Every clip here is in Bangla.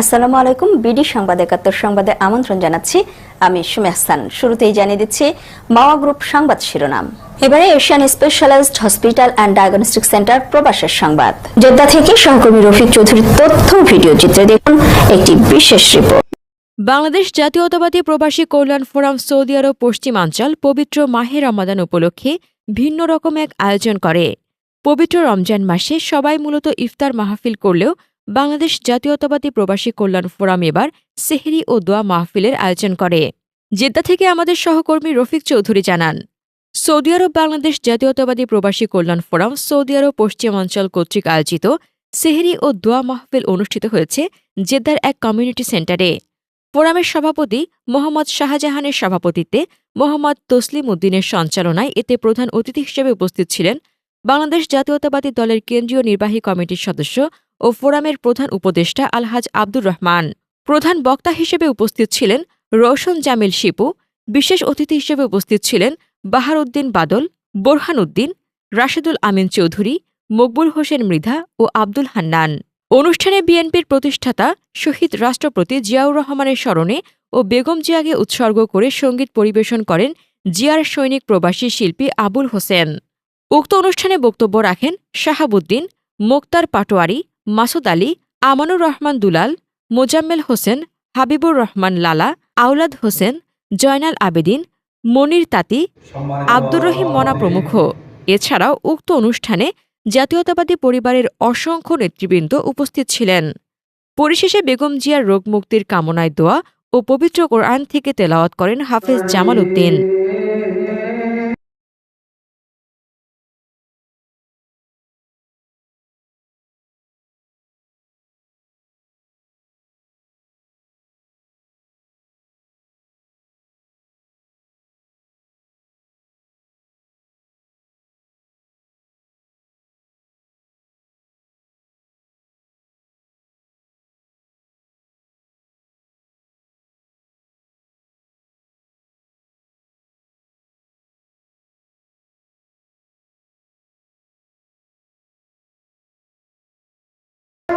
আসসালামু আলাইকুম। বিডি সংবাদ একাত্তর সংবাদে আমন্ত্রণ জানাচ্ছি। আমি সুমে হাসান। শুরুতেই জানিয়ে দিচ্ছি, মাওয়া গ্রুপ সংবাদ শিরোনাম। এবারে Asian specialized hospital and diagnostic centre প্রবাসের সংবাদ। জেদ্দা থেকে সহকর্মী রফিক চৌধুরীর তথ্য ভিডিও চিত্রে দেখুন একটি বিশেষ রিপোর্ট। বাংলাদেশ জাতীয়তাবাদী প্রবাসী কল্যাণ ফোরাম সৌদি আরব পশ্চিমাঞ্চল পবিত্র মাহে রমাদান উপলক্ষে ভিন্ন রকম এক আয়োজন করে। পবিত্র রমজান মাসে সবাই মূলত ইফতার মাহফিল করলেও বাংলাদেশ জাতীয়তাবাদী প্রবাসী কল্যাণ ফোরাম এবার সেহরি ও দোয়া মাহফিলের আয়োজন করে। জেদ্দা থেকে আমাদের সহকর্মী রফিক চৌধুরী জানান, সৌদি আরব বাংলাদেশ জাতীয়তাবাদী প্রবাসী কল্যাণ ফোরাম সৌদি আরব পশ্চিমাঞ্চল কর্তৃক আয়োজিত সেহরি ও দোয়া মাহফিল অনুষ্ঠিত হয়েছে জেদ্দার এক কমিউনিটি সেন্টারে। ফোরামের সভাপতি মোহাম্মদ শাহজাহানের সভাপতিত্বে মোহাম্মদ তসলিম উদ্দিনের সঞ্চালনায় এতে প্রধান অতিথি হিসেবে উপস্থিত ছিলেন বাংলাদেশ জাতীয়তাবাদী দলের কেন্দ্রীয় নির্বাহী কমিটির সদস্য ও ফোরামের প্রধান উপদেষ্টা আলহাজ আব্দুর রহমান। প্রধান বক্তা হিসেবে উপস্থিত ছিলেন রওশন জামিল শিপু, বিশেষ অতিথি হিসেবে উপস্থিত ছিলেন বাহার উদ্দিন বাদল, বোরহান উদ্দিন, রাশেদুল আমিন চৌধুরী, মকবুল হোসেন মৃধা ও আব্দুল হান্নান। অনুষ্ঠানে বিএনপির প্রতিষ্ঠাতা শহীদ রাষ্ট্রপতি জিয়াউর রহমানের স্মরণে ও বেগম জিয়াকে উৎসর্গ করে সংগীত পরিবেশন করেন জিয়ার সৈনিক প্রবাসী শিল্পী আবুল হোসেন। উক্ত অনুষ্ঠানে বক্তব্য রাখেন শাহাবুদ্দিন, মোক্তার পাটোয়ারি মাসুদ আলী আমানুর রহমান দুলাল মোজাম্মেল হোসেন হাবিবুর রহমান লালা আউলাদ হোসেন জয়নাল আবেদিন মনির তাতি আব্দুর রহিম মনা প্রমুখ। এছাড়াও উক্ত অনুষ্ঠানে জাতীয়তাবাদী পরিবারের অসংখ্য নেতৃবৃন্দ উপস্থিত ছিলেন। পরিশেষে বেগম জিয়ার রোগ মুক্তির কামনায় দোয়া ও পবিত্র কোরআন থেকে তেলাওয়াত করেন হাফেজ জামাল উদ্দিন।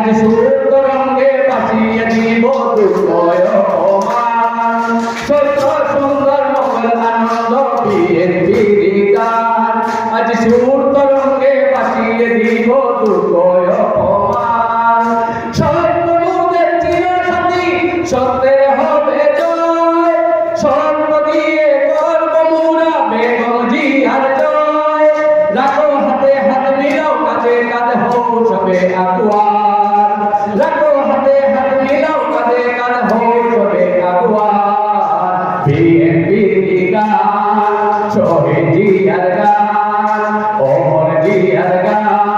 আজ সুন্দরঙ্গে রঙ্গে বাঁচিয়ে দিব সত্য সুন্দর মঙ্গল আনন্দ আজ সুরত Oh, indeed, I got. Oh, indeed, I got.